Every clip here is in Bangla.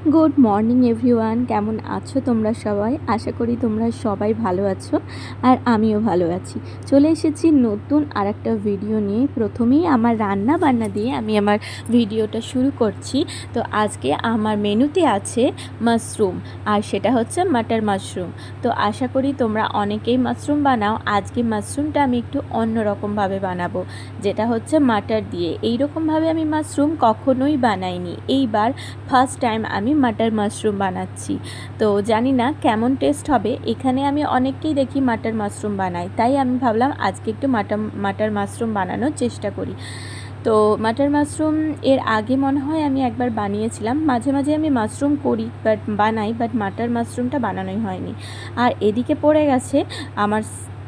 গুড মর্নিং এভরিওয়ান কেমন আছো তোমরা সবাই? আশা করি তোমরা সবাই ভালো আছো আর আমিও ভালো আছি। চলে এসেছি নতুন আর একটা ভিডিও নিয়ে। প্রথমেই আমার রান্না বান্না দিয়ে আমি আমার ভিডিওটা শুরু করছি। তো আজকে আমার মেনুতে আছে মাশরুম আর সেটা হচ্ছে মাটার মাশরুম তো আশা করি তোমরা অনেকেই মাশরুম বানাও। আজকে মাশরুমটা আমি একটু অন্যরকমভাবে বানাবো। যেটা হচ্ছে মাটার দিয়ে। এইরকমভাবে আমি মাশরুম কখনোই বানাইনি। এইবার ফার্স্ট টাইম আমি মাটার মাশরুম বানাচ্ছি। তো জানি না কেমন টেস্ট হবে। এখানে আমি অনেককেই দেখি মাটার মাশরুম বানাই তাই আমি ভাবলাম আজকে একটু মাটার মাটার মাশরুম বানানোর চেষ্টা করি। তো মাটার মাশরুম এর আগে মনে হয় আমি একবার বানিয়েছিলাম। মাঝে মাঝে আমি মাশরুম করি, বাট বানাই, বাট মাটার মাশরুমটা বানানোই হয়নি। আর এদিকে পড়ে গেছে আমার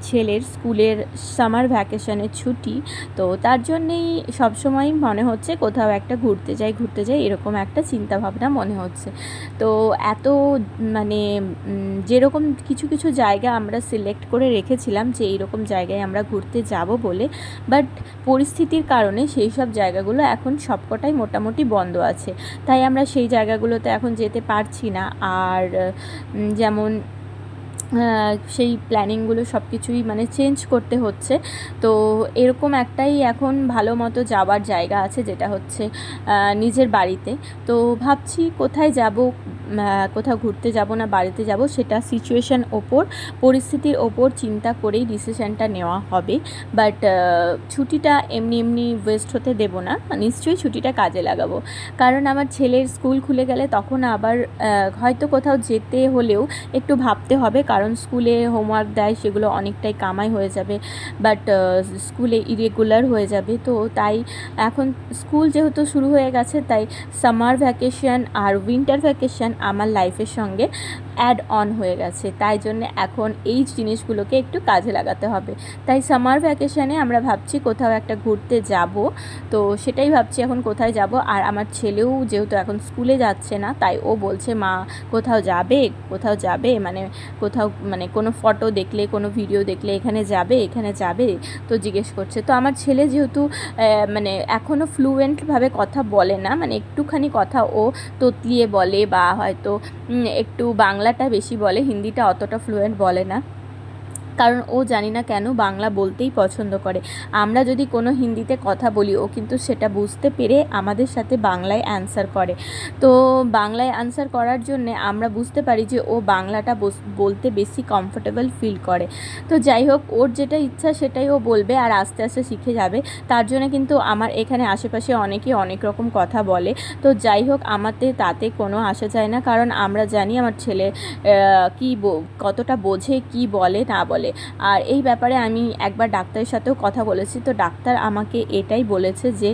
ছেলের স্কুলের সামার ভ্যাকেশনের ছুটি, তো তার জন্যেই সবসময় মনে হচ্ছে কোথাও একটা ঘুরতে যাই ঘুরতে যাই, এরকম একটা চিন্তা ভাবনা মনে হচ্ছে। তো এত মানে যেরকম কিছু কিছু জায়গা আমরা সিলেক্ট করে রেখেছিলাম যে এইরকম জায়গায় আমরা ঘুরতে যাব বলে, বাট পরিস্থিতির কারণে সেই সব জায়গাগুলো এখন সবকটাই মোটামুটি বন্ধ আছে। তাই আমরা সেই জায়গাগুলোতে এখন যেতে পারছি না। আর যেমন সেই প্ল্যানিংগুলো সব কিছুই মানে চেঞ্জ করতে হচ্ছে। তো এরকম একটাই এখন ভালো মতো যাওয়ার জায়গা আছে, যেটা হচ্ছে নিজের বাড়িতে। তো ভাবছি কোথায় যাব কোথাও ঘুরতে যাব না, বাড়িতে যাব, সেটা সিচুয়েশান ওপর, পরিস্থিতির ওপর চিন্তা করেই ডিসিশানটা নেওয়া হবে। বাট ছুটিটা এমনি এমনি ওয়েস্ট হতে দেবো না, নিশ্চয়ই ছুটিটা কাজে লাগাবো। কারণ আমার ছেলের স্কুল খুলে গেলে তখন আবার হয়তো কোথাও যেতে হলেও একটু ভাবতে হবে, কারণ স্কুলে হোমওয়ার্ক দেয়, সেগুলো অনেকটাই কামাই হয়ে যাবে বাট স্কুলে ইরেগুলার হয়ে যাবে। তো তাই এখন স্কুল যেহেতু শুরু হয়ে গেছে, তাই সামার ভ্যাকেশন আর উইন্টার ভ্যাকেশন আমার লাইফের সঙ্গে অ্যাড অন হয়ে গেছে। তাই জন্য এখন এই জিনিসগুলোকে একটু কাজে লাগাতে হবে। তাই সামার ভ্যাকেশনে আমরা ভাবছি কোথাও একটা ঘুরতে যাব। তো সেটাই ভাবছি এখন কোথায় যাব। আর আমার ছেলেও যেহেতু এখন স্কুলে যাচ্ছে না, তাই ও বলছে, মা, কোথাও যাবে? কোথাও যাবে? মানে কোথাও মানে কোনো ফটো দেখলে, কোনো ভিডিও দেখলে এখানে যাবে এখানে যাবে তো জিজ্ঞেস করছে। তো আমার ছেলে যেহেতু মানে এখনও ফ্লুয়েন্টভাবে কথা বলে না মানে একটুখানি কথা ও তোতলিয়ে বলে বা হয়তো একটু বাংলাটা বেশি বলে, হিন্দিটা অতটা ফ্লুয়েন্ট বলে না। কারণ ও জানি না কেন বাংলা বলতেই পছন্দ করে। আমরা যদি কোনো হিন্দিতে কথা বলি, ও কিন্তু সেটা বুঝতে পেরে আমাদের সাথে বাংলায় অ্যান্সার করে। তো বাংলায় অ্যান্সার করার জন্যে আমরা বুঝতে পারি যে, ও বাংলাটা বলতে বেশি কমফোর্টেবল ফিল করে। তো যাই হোক, ওর যেটা ইচ্ছা সেটাই ও বলবে আর আস্তে আস্তে শিখে যাবে। তার জন্য কিন্তু আমার এখানে আশেপাশে অনেকেই অনেক রকম কথা বলে। তো যাই হোক, আমাদের তাতে কোনো আসা যায় না। কারণ আমরা জানি আমার ছেলে কি কতটা বোঝে, কি বলে, না বলে। আর এই ব্যাপারে আমি একবার ডাক্তারের সাথেও কথা বলেছি। তো ডাক্তার আমাকে এটাই বলেছে যে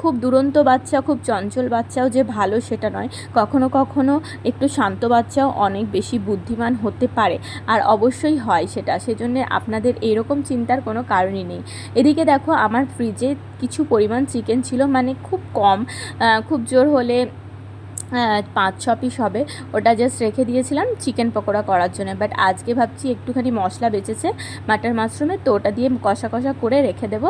খুব দুরন্ত বাচ্চা, খুব চঞ্চল বাচ্চাও যে ভালো সেটা নয়। কখনো কখনো একটু শান্ত বাচ্চাও অনেক বেশি বুদ্ধিমান হতে পারে। আর অবশ্যই হয় সেটা। সেজন্য আপনাদের এরকম চিন্তার কোনো কারণই নেই। এদিকে দেখো, আমার ফ্রিজে কিছু পরিমাণ চিকেন ছিল। মানে খুব কম খুব জোর হলে পাঁচ, ছ পিস হবে। ওটা জাস্ট রেখে দিয়েছিলাম চিকেন পকোড়া করার জন্য। বাট আজকে ভাবছি একটুখানি মশলা বেঁচেছে মাটার মাশরুমে তো ওটা দিয়ে কষা কষা করে রেখে দেবো।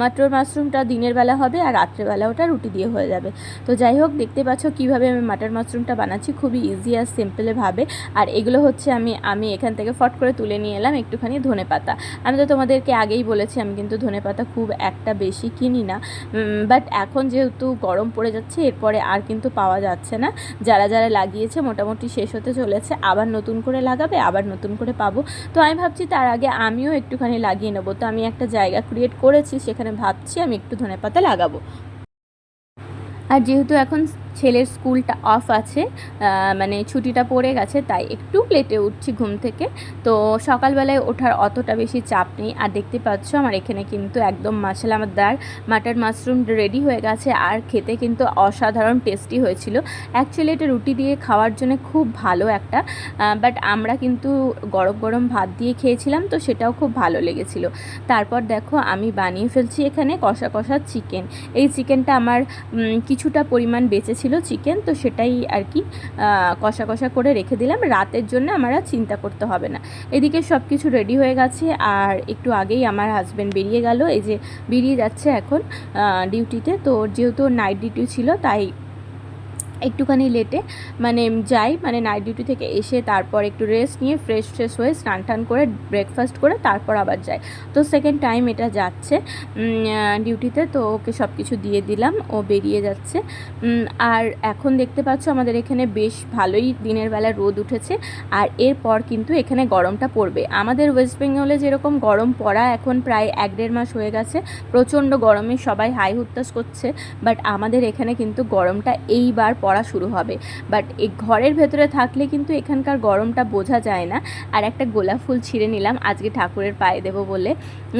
মাটার মাশরুমটা দিনের বেলা হবে আর রাত্রেবেলা ওটা রুটি দিয়ে হয়ে যাবে। তো যাই হোক, দেখতে পাচ্ছ কীভাবে আমি মাটার মাশরুমটা বানাচ্ছি। খুবই ইজি আর সিম্পলভাবে আর এগুলো হচ্ছে আমি আমি এখান থেকে ফট করে তুলে নিয়ে এলাম একটুখানি ধনে পাতা। আমি তো তোমাদেরকে আগেই বলেছি, আমি কিন্তু ধনে পাতা খুব একটা বেশি কিনি না। বাট এখন যেহেতু গরম পড়ে যাচ্ছে, এরপরে আর কিন্তু পাওয়া যাচ্ছে না। যারা যারা লাগিয়েছে মোটামুটি শেষ হতে চলেছে, আবার নতুন করে লাগাবে, আবার নতুন করে পাবো। তো আমি ভাবছি তার আগে আমিও একটুখানি লাগিয়ে নেব। তো আমি একটা জায়গা ক্রিয়েট করেছি, সেখানে ভাবছি আমি একটু ধনেপাতা লাগাবো। আর যেহেতু এখন ছেলের স্কুলটা অফ আছে মানে ছুটিটা পড়ে গেছে, তাই একটু লেটে উঠছি ঘুম থেকে। তো সকালবেলায় ওঠার অতটা বেশি চাপ নেই। আর দেখতে পাচ্ছ, আমার এখানে কিন্তু একদম মাসালামাদার মাটার মাশরুম রেডি হয়ে গেছে। আর খেতে কিন্তু অসাধারণ টেস্টি হয়েছিল। অ্যাকচুয়ালি এটা রুটি দিয়ে খাওয়ার জন্য খুব ভালো একটা বাট আমরা কিন্তু গরম গরম ভাত দিয়ে খেয়েছিলাম, তো সেটাও খুব ভালো লেগেছিল। তারপর দেখো, আমি বানিয়ে ফেলছি এখানে কষা কষা চিকেন এই চিকেনটা আমার কিছুটা পরিমাণ বেঁচেছিল চিকেন, তো সেটাই আর কি কষা কষা করে রেখে দিলাম। রাতের জন্য আমার আর চিন্তা করতে হবে না। এদিকে সব কিছু রেডি হয়ে গেছে, আর একটু আগেই আমার হাজব্যান্ড বেরিয়ে গেল। এই যে বেরিয়ে যাচ্ছে এখন ডিউটিতে তো। যেহেতু নাইট ডিউটি ছিল, তাই একটুখানি লেটে মানে যাই মানে নাইট ডিউটি থেকে এসে তারপর একটু রেস্ট নিয়ে ফ্রেশ ফ্রেশ হয়ে স্নান টান করে ব্রেকফাস্ট করে তারপর আবার যাই। তো সেকেন্ড টাইম এটা যাচ্ছে। ডিউটিতে তো ওকে সব কিছু দিয়ে দিলাম, ও বেরিয়ে যাচ্ছে। আর এখন দেখতে পাচ্ছ আমাদের এখানে বেশ ভালোই দিনের বেলা রোদ উঠেছে। আর এরপর কিন্তু এখানে গরমটা পড়বে। আমাদের ওয়েস্ট বেঙ্গলে যেরকম গরম পড়া এখন প্রায় এক দেড় মাস হয়ে গেছে, প্রচণ্ড গরমে সবাই হাই হুত্তাস করছে বাট আমাদের এখানে কিন্তু গরমটা এইবার পড়া শুরু হবে। বাট এই ঘরের ভেতরে থাকলে কিন্তু এখানকার গরমটা বোঝা যায় না। আর একটা গোলাপ ফুল ছিঁড়ে নিলাম, আজকে ঠাকুরের পায়ে দেবো বলে।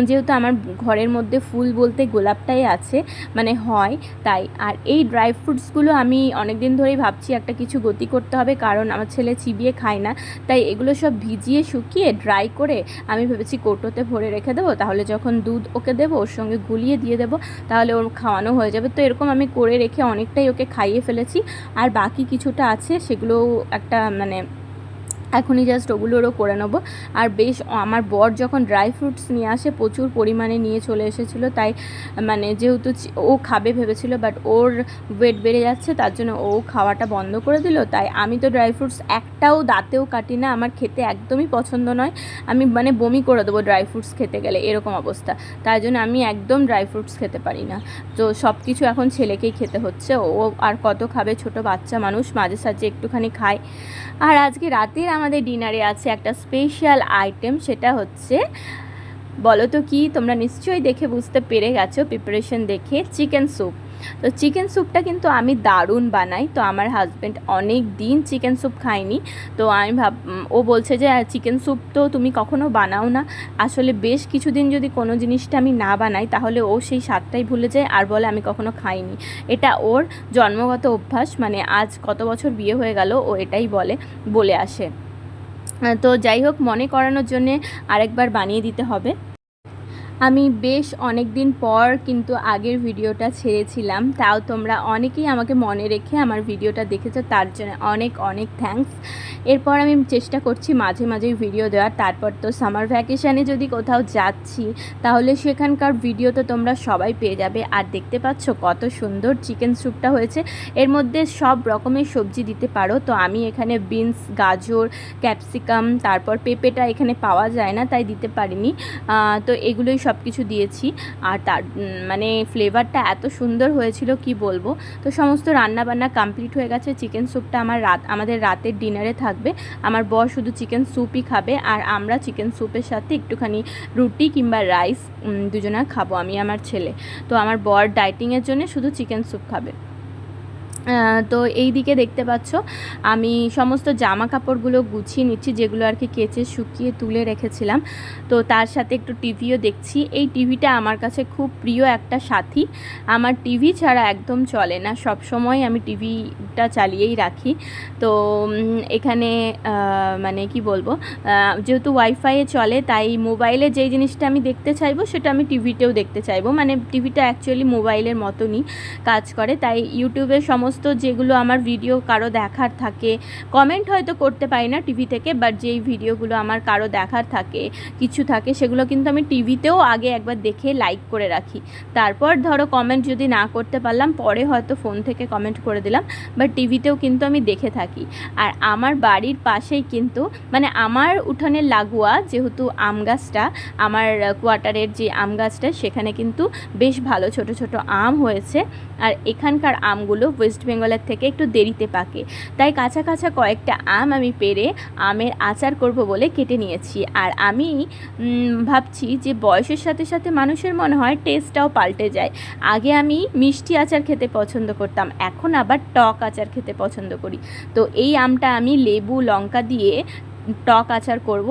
যেহেতু আমার ঘরের মধ্যে ফুল বলতে গোলাপটাই আছে মানে হয় তাই। আর এই ড্রাই ফ্রুটসগুলো আমি অনেক দিন ধরেই ভাবছি একটা কিছু গতি করতে হবে, কারণ আমার ছেলে চিবিয়ে খায় না। তাই এগুলো সব ভিজিয়ে শুকিয়ে ড্রাই করে আমি ভেবেছি কৌটোতে ভরে রেখে দেবো। তাহলে যখন দুধ ওকে দেবো, ওর সঙ্গে গুলিয়ে দিয়ে দেবো, তাহলে ওর খাওয়ানো হয়ে যাবে। তো এরকম আমি করে রেখে অনেকটাই ওকে খাইয়ে ফেলেছি। আর বাকি কিছুটা আছে সেগুলো একটা মানে এখনই জাস্ট ওগুলোরও করে নেব। আর বেশ আমার বর যখন ড্রাই ফ্রুটস নিয়ে আসে, প্রচুর পরিমাণে নিয়ে চলে এসেছিল, তাই মানে যেহেতু ও খাবে ভেবেছিল বাট ওর ওয়েট বেড়ে যাচ্ছে, তার জন্য ও খাওয়াটা বন্ধ করে দিল। তাই আমি তো ড্রাই ফ্রুটস একটাও দাঁতেও কাটি না, আমার খেতে একদমই পছন্দ নয়। আমি মানে বমি করে দেবো ড্রাই ফ্রুটস খেতে গেলে, এরকম অবস্থা। তাই জন্য আমি একদম ড্রাই ফ্রুটস খেতে পারি না। তো সব কিছু এখন ছেলেকেই খেতে হচ্ছে, ও আর কত খাবে, ছোট বাচ্চা মানুষ, মাঝে সাঝে একটুখানি খায়। আর আজকে রাতের আমাদের ডিনারে আছে একটা স্পেশাল আইটেম সেটা হচ্ছে বলো তো কি, তোমরা নিশ্চয়ই দেখে বুঝতে পেরে গেছো প্রিপারেশন দেখে চিকেন স্যুপ তো চিকেন স্যুপটা কিন্তু আমি দারুণ বানাই, তো আমার হাজব্যান্ড অনেক দিন চিকেন স্যুপ খায়নি, তো আমি ভাব ও বলছে যে চিকেন স্যুপ তো তুমি কখনো বানাও না, আসলে বেশ কিছুদিন যদি কোনো জিনিসটা আমি না বানাই, তাহলে ও সেই স্বাদটাই ভুলে যায়, আর বলে আমি কখনো খাইনি। এটা ওর জন্মগত অভ্যাস মানে আজ কত বছর বিয়ে হয়ে গেল, ও এটাই বলে বলে আসে। তো যাই হোক, মনে করানোর জন্যে আরেকবার বানিয়ে দিতে হবে। আমি বেশ অনেক দিন পর কিন্তু আগের ভিডিওটা ছেড়েছিলাম, তাও তোমরা অনেকেই আমাকে মনে রেখে আমার ভিডিওটা দেখেছ, তার জন্য অনেক অনেক থ্যাঙ্কস এরপর আমি চেষ্টা করছি মাঝে মাঝে ভিডিও দেওয়ার। তারপর তো সামার ভ্যাকেশানে যদি কোথাও যাচ্ছি, তাহলে সেখানকার ভিডিও তো তোমরা সবাই পেয়ে যাবে। আর দেখতে পাচ্ছ কত সুন্দর চিকেন স্যুপটা হয়েছে। এর মধ্যে সব রকমের সবজি দিতে পারো। তো আমি এখানে বিনস গাজর ক্যাপসিকাম তারপর পেঁপেটা এখানে পাওয়া যায় না, তাই দিতে পারিনি। তো এগুলোই সব কিছু দিয়েছি। আর তার মানে ফ্লেভারটা এত সুন্দর হয়েছিল, কি বলব? তো সমস্ত রান্না বান্না কমপ্লিট হয়ে গেছে। চিকেন স্যুপটা আমার রাত, আমাদের রাতের ডিনারে থাকবে। আমার বর শুধু চিকেন স্যুপই খাবে আর আমরা চিকেন স্যুপের সাথে একটুখানি রুটি কিংবা রাইস দুজনা খাব, আমি আমার ছেলে। তো আমার বর ডাইটিংয়ের জন্য শুধু চিকেন স্যুপ খাবে। তো এই দিকে দেখতে পাচ্ছ, আমি সমস্ত জামা কাপড়গুলো গুছিয়ে নিচ্ছি, যেগুলো আর কি কেচে শুকিয়ে তুলে রেখেছিলাম। তো তার সাথে একটু টিভিও দেখছি। এই টিভিটা আমার কাছে খুব প্রিয় একটা সাথী। আমার টিভি ছাড়া একদম চলে না। সব সময় আমি টিভিটা চালিয়েই রাখি। তো এখানে মানে কি বলব যেহেতু ওয়াইফাইয়ে চলে, তাই মোবাইলে যেই জিনিসটা আমি দেখতে চাইব, সেটা আমি টিভিতেও দেখতে চাইব। মানে টিভিটা অ্যাকচুয়ালি মোবাইলের মতনই কাজ করে। তাই ইউটিউবের সমস্ত যেগুলো আমার ভিডিও কারও দেখার থাকে কমেন্ট হয়তো করতে পারি না টিভি থেকে বাট যেই ভিডিওগুলো আমার কারও দেখার থাকে, কিছু থাকে, সেগুলো কিন্তু আমি টিভিতেও আগে একবার দেখে লাইক করে রাখি। তারপর ধরো কমেন্ট যদি না করতে পারলাম, পরে হয়তো ফোন থেকে কমেন্ট করে দিলাম বাট টিভিতেও কিন্তু আমি দেখে থাকি। আর আমার বাড়ির পাশেই কিন্তু মানে আমার উঠানের লাগোয়া যেহেতু আম গাছটা, আমার কোয়ার্টারের যে আম গাছটা, সেখানে কিন্তু বেশ ভালো ছোট ছোট আম হয়েছে। আর এখানকার আমগুলো ওয়েস্ট বেঙ্গলের থেকে একটু দেরিতে পাকে। তাই কাঁচা কাঁচা কয়েকটা আম আমি পেরে আমের আচার করব বলে কেটে নিয়েছি। আর আমি ভাবছি যে বয়সের সাথে সাথে মানুষের মনে হয় টেস্টটাও পাল্টে যায়। আগে আমি মিষ্টি আচার খেতে পছন্দ করতাম, এখন আবার টক আচার খেতে পছন্দ করি। তো এই আমটা আমি লেবু, লঙ্কা দিয়ে টক আচার করব।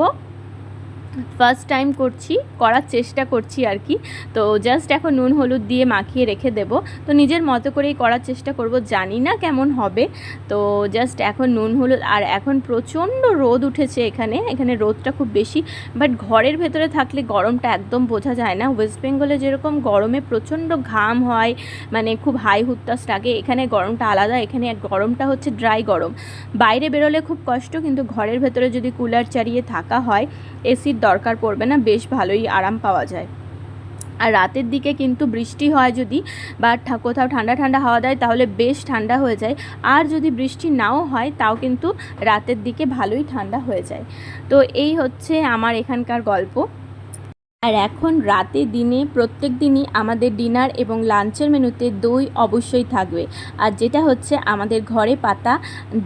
ফার্স্ট টাইম করছি, করার চেষ্টা করছি আর কি। তো জাস্ট এখন নুন, হলুদ দিয়ে মাখিয়ে রেখে দেব। তো নিজের মতো করেই করার চেষ্টা করব, জানি না কেমন হবে। তো জাস্ট এখন নুন, হলুদ, আর এখন প্রচণ্ড রোদ উঠেছে এখানে। এখানে রোদটা খুব বেশি বাট ঘরের ভেতরে থাকলে গরমটা একদম বোঝা যায় না। ওয়েস্ট বেঙ্গলে যেরকম গরমে প্রচণ্ড ঘাম হয় মানে খুব হাই হুত্তাস লাগে, এখানে গরমটা আলাদা, এখানে গরমটা হচ্ছে ড্রাই গরম। বাইরে বেরোলে খুব কষ্ট, কিন্তু ঘরের ভেতরে যদি কুলার চালিয়ে থাকা হয় এসির দরকার পড়বে না, বেশ ভালোই আরাম পাওয়া যায়। আর রাতের দিকে কিন্তু বৃষ্টি হয় যদি বা কোথাও ঠান্ডা ঠান্ডা হাওয়া দেয় তাহলে বেশ ঠান্ডা হয়ে যায়। আর যদি বৃষ্টি নাও হয় তাও কিন্তু রাতের দিকে ভালোই ঠান্ডা হয়ে যায়। তো এই হচ্ছে আমার এখানকার গল্প। আর এখন রাতে দিনে, প্রত্যেক দিনই আমাদের ডিনার এবং লাঞ্চের মেনুতে দই অবশ্যই থাকবে। আর যেটা হচ্ছে আমাদের ঘরে পাতা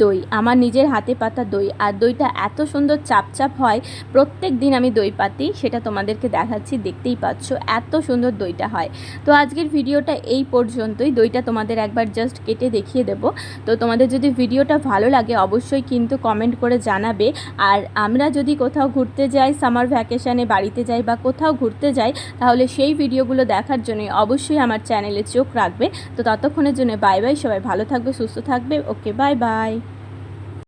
দই, আমার নিজের হাতে পাতা দই। আর দইটা এত সুন্দর চাপচাপ হয়, প্রত্যেক দিন আমি দই পাতি, সেটা তোমাদেরকে দেখাচ্ছি, দেখতেই পাচ্ছ এত সুন্দর দইটা হয়। তো আজকের ভিডিওটা এই পর্যন্তই, দইটা তোমাদের একবার জাস্ট কেটে দেখিয়ে দেব। তো তোমাদের যদি ভিডিওটা ভালো লাগে, অবশ্যই কিন্তু কমেন্ট করে জানাবে। আর আমরা যদি কোথাও ঘুরতে যাই সামার ভ্যাকেশানে বাড়িতে যাই বা কোথাও ঘুরতে যাই, তাহলে সেই ভিডিওগুলো দেখার জন্য অবশ্যই আমার চ্যানেলে চোখ রাখবে। তো ততক্ষণের জন্য বাই বাই সবাই ভালো থাকবে, সুস্থ থাকবে ওকে বাই বাই